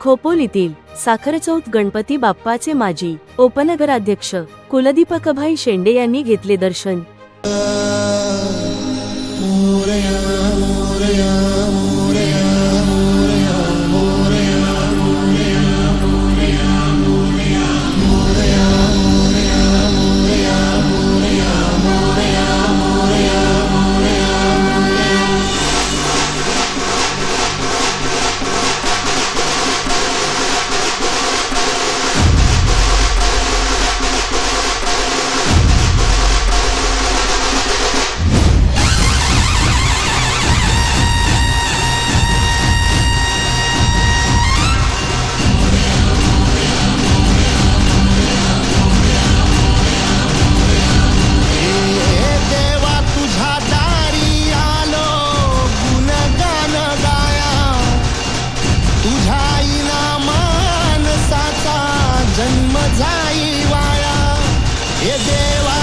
खोपोलीतील साखरचौथ गणपती बाप्पाचे माजी उपनगराध्यक्ष कुलदीपकभाई शेंडे यांनी घेतले दर्शन. जाईवाया हे देवा